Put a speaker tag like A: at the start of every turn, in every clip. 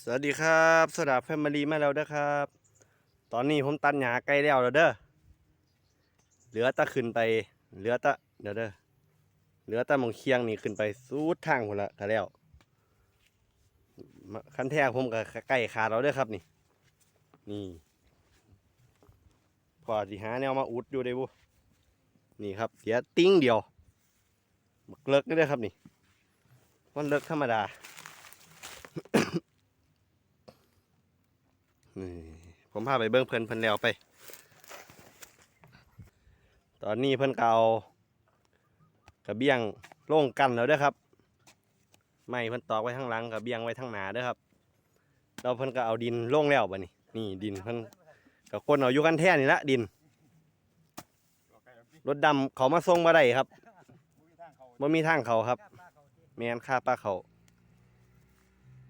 A: สวัสดีครับสดาแฟมิลี่มาแล้วเด้อครับ ตอนนี้ผมตัดหญ้าใกล้แล้วแล้วเด้อเหลือตะขึ้นไป เหลือตะเดี๋ยวเด้อเหลือตะมองเคียงนี่ขึ้นไปสุดทางหมดละก็แล้วมาคันแท้ผมก็ใกล้ขาดแล้วเด้อครับนี่ นี่พอสิหาแนวมาอุดอยู่ได้บุนี่ครับเสียติ้งเดียวบักเลิกนี่เด้อครับนี่มันเลิกธรรมดา นี่ ผมพาไปเบิ้งเพิ่นเพิ่นแล้วไป ตอนนี้เพิ่นก็เอากระเบียงโล่งกันแล้วเด้อครับไม่เพิ่นตอกไว้ข้างหลังกระเบียงไว้ข้างหน้าเด้อครับแล้วเพิ่นก็เอาดินโล่งแล้วบัดนี้นี่ดินเพิ่นก็คนเอาอยู่กันแท่นี่ละดินรถดำเขามาส่งมาได้ครับบ่มีทางเขาครับแมนค่าป้าเขา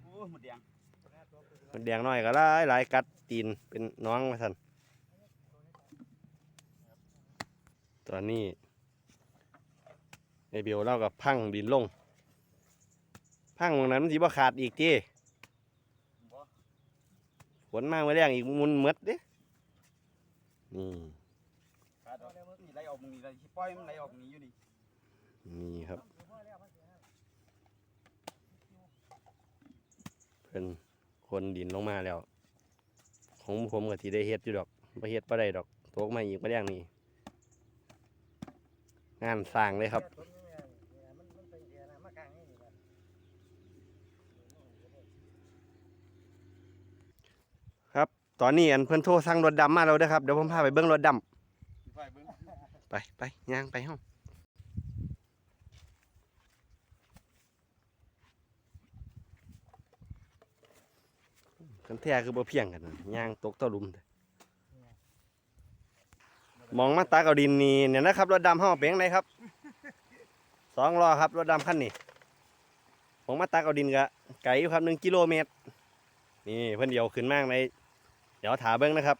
B: โอ้หมดแดง
A: มันแดงน้อยก็หลายหลายกัด ตีนเป็นน้องมาสันตอนนี้ไอเบลเล่ากับพังดินลง พังตรงนั้นมันสิบ่ขาดอีกที
B: บ่
A: ฝนมาเมื่อแรงอีกมุนเมดเด้นี่
B: ขาดออกนี่ไหลออกมึงนี่ไหลสิปล่อยมันไหลออกนี่อยู่นี่
A: นี่ครับเพิ่นคนดินลงมาแล้ว ของผมก็ที่ได้เฮ็ดอยู่ดอกบ่เฮ็ดบ่ได้ดอกตกมาอีกบ่แรงนี่งานสร้างเลยครับครับ ตอนนี้อันเพิ่นโทรสั่งรถดำมาแล้วเด้อครับ เดี๋ยวผมพาไปเบิ่งรถดำ
B: สิไปเบิ่ง
A: ไปไปย่างไปห้อง กันแท้คือบ่เพียงกันนะย่างตกตะลุมเด้อมองมาตาเกาดินนี่เนี่ยนะครับรถดำห้องเปียงไหนครับสองล้อครับรถดำคันนี้มองมาตาเกาดินกะไกลอยู่ครับหนึ่งกิโลเมตร นี่เพิ่นเดียวขึ้นมากในเดี๋ยวถาเบิ้งนะครับ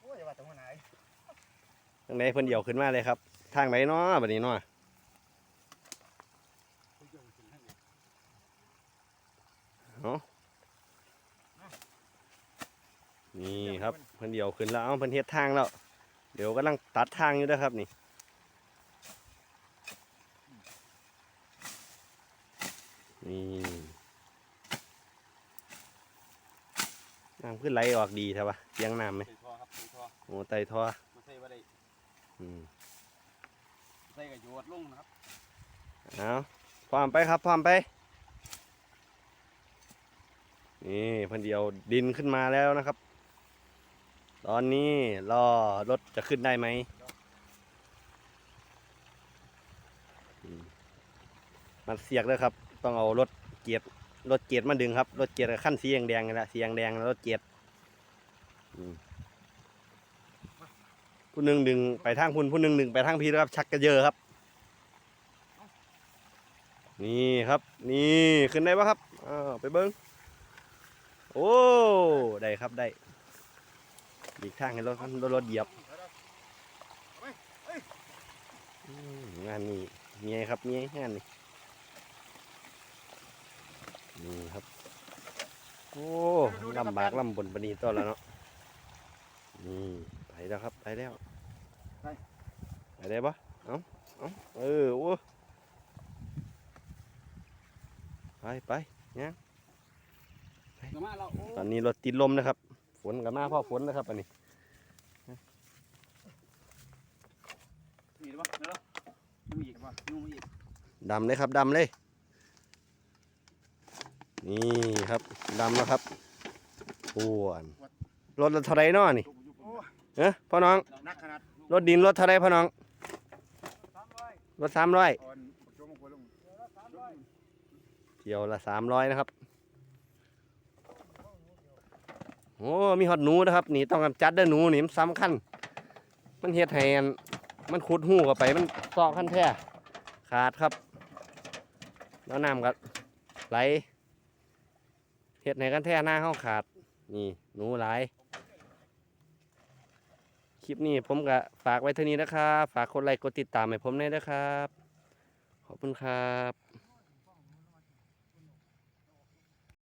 B: โอ้ยว่าแตรงไหน
A: ทางไหนเพิ่นเดียวขึ้นมาเลยครับ ทางไหนเนาะบัดนี้เนาะเอา นี่ครับเพิ่นเดียวขึ้นแล้วเอาเพิ่นเฮ็ดทางแล้ว เดี๋ยวกำลังตัดทางอยู่เด้อครับนี่นี่น้ำขึ้นไหลออกดีใช่ปะเสียังน้ำไหม
B: ใส่ท่อครับใส่ท่อ
A: โอ้ไตท่อ
B: มาใส่บ่ได้
A: อืม
B: ใส่ก็โยดลงนะครับ
A: เอาพร้อมไปครับพร้อมไป นี่เพันเดียวดินขึ้นมาแล้วนะครับ ตอนนี้รอรถจะขึ้นได้ไหม มันเสียกเลยครับ ต้องเอารถเกียร์รถเกียร์มาดึงครับ รถเกียร์ขั้นสีแดงๆนี่แหละสีแดงๆแล้วรถเกียร์ผู้หนึ่งดึงไปทางพุ่นผู้หนึ่งดึงไปทางพี่นะครับ ชักกระเยอะครับ นี่ครับ นี่ขึ้นได้ปะครับอ้าวไปเบิ้งโอ้ ได้ครับได้ อีกทางให้รถรถรถเหยียบอืมงานนี้เมียครับเมียงานนี้นี่ครับ โอ้ลำบากลำบนปานนีตัวแล้วเนาะนี่ไปแล้วครับไปแล้วไปได้ปะเอ้าเอ้าเออโอ้ไปไป
B: ก็มาแล้วโอ้
A: ตอนนี้รถติดลมนะครับฝ นกับมาพ่อฝนนะครับอันนี้
B: นี่ได้บ่เดี๋ยวนุ่มอีกบ่นุ่มอีก
A: ดำเลยครับดำเลย นี่ครับดำแล้วครับอ้วนรถรถเท่าไรน้อนี่
B: โอ้
A: เอ้พ่อน้อง
B: นักขนาด
A: รถดินรถเท่าไรพ่อน้องรถสามร้อย
B: อ่อนโจมหัวลง
A: เที่ยวละสามร้อยนะครับ โอ้มีหอดหนูนะครับนี่ต้องกำจัดด้อหนูนี่มันสำคัญ มันเฮ็ดให้อันมันขุดหูเข้าไปมันซอกขั้นแท้ขาดครับ แล้วน้ำก็ไหลเฮ็ดให้กันแท้หน้าเข้าขาด นี่หนูหลายคลิปนี้ผมก็ฝากไว้เท่านี้นะครับ ฝากกดไลค์กดติดตามให้ผมด้วยนะครับ ขอบคุณครับ